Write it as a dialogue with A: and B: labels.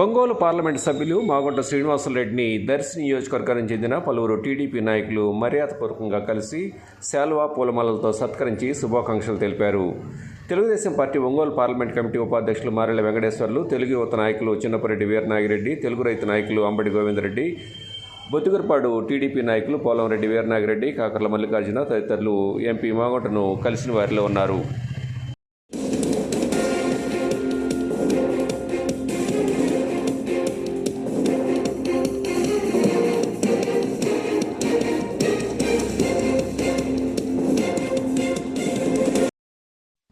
A: Ongole parliament సభ్యులు మాగుంట శ్రీనివాసులరెడ్డిని దర్శి నియోజకవర్గానికి చెందిన పలువురు టీడీపీ నాయకులు మర్యాదపూర్వకంగా కలిసి శాల్వా పూలమాలలతో సత్కరించి శుభాకాంక్షలు తెలిపారు. Telugu Desam party Ongole parliament committee ఉపాధ్యక్షులు మారెల వెంకటేశ్వర్లు తెలుగు యువత నాయకులు చిన్నపరెడ్డి వీరనాగిరెడ్డి తెలుగు రైతు నాయకులు అంబడి గోవిందరెడ్డి బొత్తుగురపాడు టీడీపీ నాయకులు పోలంరెడ్డి వీరనాగిరెడ్డి కాకర్ల మల్లికార్జున తదితరులు ఎంపీ మాగుంటను కలిసిన వారిలో ఉన్నారు.